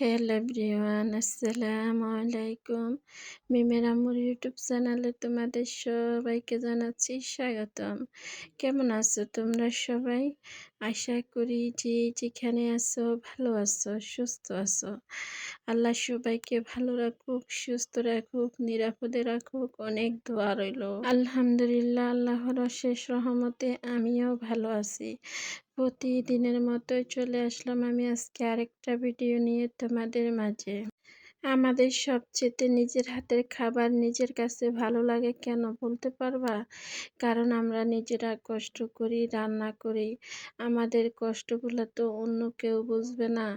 Hello everyone, আসসালামু আলাইকুম। মিমের আম্মুর ইউটিউব চ্যানেলে তোমাদের সবাইকে জানাচ্ছি স্বাগতম। কেমন আছো তোমরা সবাই? আশা করি যে যেখানে আছো ভালো আছো, সুস্থ আছো। আল্লাহ সবাইকে ভালো রাখুক, সুস্থ রাখুক, নিরাপদে রাখুক, অনেক দোয়া রইল। আলহামদুলিল্লাহ, আল্লাহর শেষ রহমতে আমিও ভালো আছি। প্রতিদিনের মতোই চলে আসলাম আমি আজকে আরেকটা ভিডিও নিয়ে তোমাদের মাঝে। আমাদের সবচেয়ে নিজের হাতের খাবার নিজের কাছে ভালো লাগে কেন বলতে পারবা? কারণ আমরা নিজেরা কষ্ট করি, রান্না করি। আমাদের কষ্টগুলো তো অন্য কেউ বুঝবে না।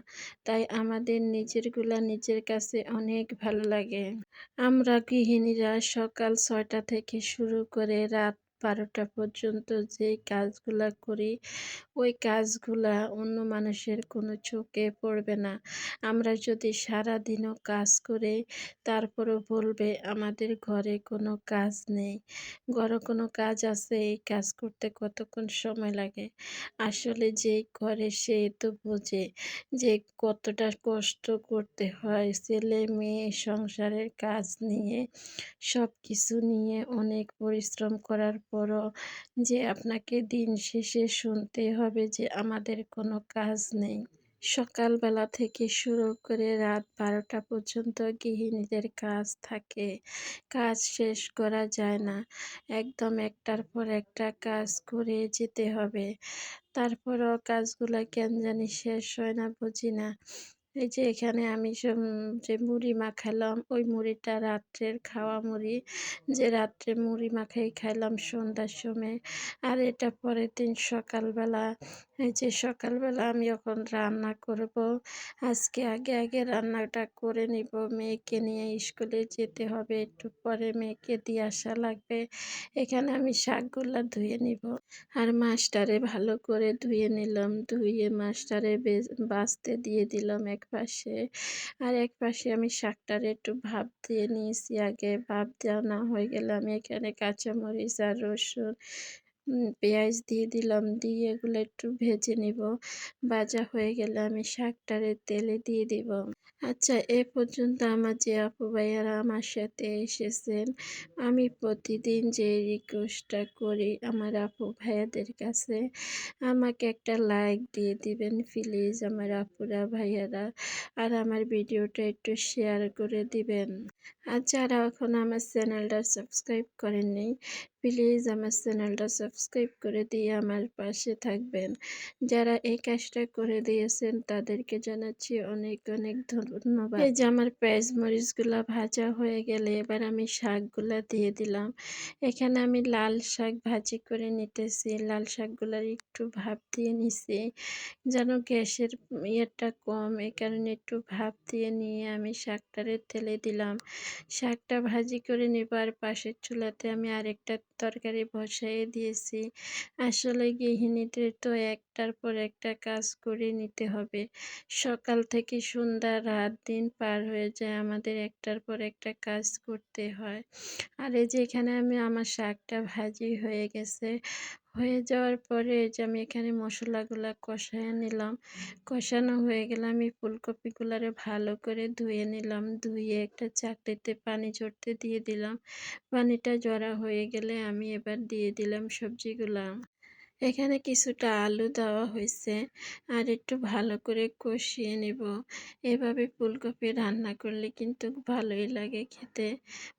তাই আমাদের নিজেরগুলা নিজের কাছে অনেক ভালো লাগে। আমরা গৃহিণীরা সকাল ছয়টা থেকে শুরু করে রাত বারোটা পর্যন্ত যে কাজগুলা করি, ওই কাজগুলা অন্য মানুষের কোনো চোখে পড়বে না। আমরা যদি সারা দিনও কাজ করে, তারপরও বলবে আমাদের ঘরে কোনো কাজ নেই। ঘরে কোনো কাজ আছে, এই কাজ করতে কতক্ষণ সময় লাগে? আসলে যে ঘরে সে তো বোঝে যে কতটা কষ্ট করতে হয় ছেলে মেয়ে সংসারের কাজ নিয়ে সব কিছু নিয়ে অনেক পরিশ্রম করার পরও যে, আপনাকে দিন শেষে শুনতে হবে যে, আমাদের কোনো কাজ নেই। সকালবেলা থেকে শুরু করে রাত বারোটা পর্যন্ত গৃহিণীদের কাজ থাকে। কাজ শেষ করা যায় না। একদম একটার পর একটা কাজ করে যেতে হবে। তারপরও কাজগুলো কেন জানি শেষ হয় না বুঝি না। এই যে এখানে আমি যে মুড়ি মাখালাম, ওই মুড়িটা রাত্রের খাওয়া মুড়ি। যে রাত্রে মুড়ি মাখাই খাইলাম সন্ধ্যার সময়। আর এটা পরের দিন সকালবেলা, এই যে সকালবেলা আমি এখন রান্না করব। আজকে আগে আগে রান্নাটা করে নিব। মেয়েকে নিয়ে স্কুলে যেতে হবে, একটু পরে মেয়েকে দিয়ে আসা লাগবে। এখানে আমি শাকগুলো ধুয়ে নিব। আর মাছটারে ভালো করে ধুয়ে নিলাম। ধুয়ে মাছটারে বাঁচতে দিয়ে দিলাম এক পাশে আর এক পাশে আমি শাকটারে একটু ভাপ দিয়ে নিয়েছি আগে। ভাপ দেওয়া না হয়ে গেলে আমি এখানে কাঁচামরিচ আর রসুন পেঁয়াজ দিয়ে দিলাম, দিয়ে এগুলো একটু ভেজে নিব। ভাজা হয়ে গেলে আমি শাকটারে তেলে দিয়ে দিব। আচ্ছা এ পর্যন্ত আমার যে আপু ভাইয়ারা আমার সাথে এসেছেন, আমি প্রতিদিন যে রিকোয়েস্টটা করি আমার আপু ভাইয়াদের কাছে, আমাকে একটা লাইক দিয়ে দিবেন প্লিজ আমার আপুরা ভাইয়ারা, আর আমার ভিডিওটা একটু শেয়ার করে দিবেন। আর যারা এখন আমার চ্যানেলটা সাবস্ক্রাইব করেননি প্লিজ আমার চ্যানেলটা সাবস্ক্রাইব করে দিয়ে আমার পাশে থাকবেন। যারা এই কাজটা করে দিয়েছেন, তাদেরকে জানাচ্ছি অনেক অনেক ধন্যবাদ। এই যে আমার পেঁয়াজ মরিচগুলো ভাজা হয়ে গেলে এবার আমি শাকগুলা দিয়ে দিলাম। এখানে আমি লাল শাক ভাজি করে নিতেছি, লাল শাকগুলার একটু ভাপ দিয়ে নিছি, যেন গ্যাসের ইয়েটা কম এই কারণে একটু ভাপ দিয়ে নিয়ে আমি শাকটারে তেলে দিলাম। শাকটা ভাজি করে নেবার পাশের চুলাতে আমি আরেকটা তরকারি বসাইয়ে দিয়েছি। আসলে গৃহিণীদের তো একটার পর একটা কাজ করে নিতে হবে। সকাল থেকে সন্ধ্যা, রাত দিন পার হয়ে যায়, আমাদের একটার পর একটা কাজ করতে হয়। আর এই যে এখানে আমি আমার শাকটা ভাজি হয়ে গেছে হয়ে যাওয়ার পরে যে আমি এখানে মশলাগুলো কষায় নিলাম। কষানো হয়ে গেলে আমি ফুলকপিগুলারে ভালো করে ধুয়ে নিলাম। ধুয়ে একটা চাকরিতে পানি ঝরতে দিয়ে দিলাম। পানিটা জড়া হয়ে গেলে আমি এবার দিয়ে দিলাম সবজিগুলা। এখানে কিছুটা আলু দেওয়া হয়েছে আর একটু ভালো করে কষিয়ে নেব। এভাবে ফুলকপি রান্না করলে কিন্তু ভালোই লাগে খেতে।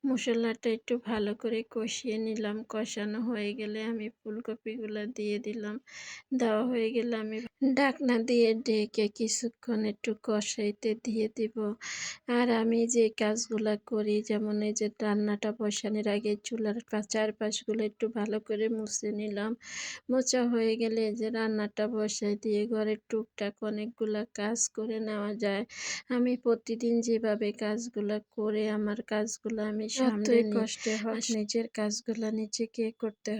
মশলাটা একটু ভালো করে কষিয়ে নিলাম। কষানো হয়ে গেলে আমি ফুলকপিগুলো দিয়ে দিলাম। দেওয়া হয়ে গেলে আমি ডাকনা দিয়ে ডেকে কিছুক্ষণ একটু কষাইতে দিয়ে দিব। আর আমি যে কাজগুলো করি, যেমন এই যে রান্নাটা বসানোর আগে চুলার চারপাশগুলো একটু ভালো করে মুছে নিলাম। মোচা হয়ে গেলে যে রান্নাটা বসাই দিয়ে ঘরের টুকটাক অনেকগুলা কাজ করে নেওয়া যায়। আমি প্রতিদিন যেভাবে কাজগুলো করে আমার কাজগুলো আমি সামনে কষ্টে হোক নিজের কাজগুলো নিজেকে করতে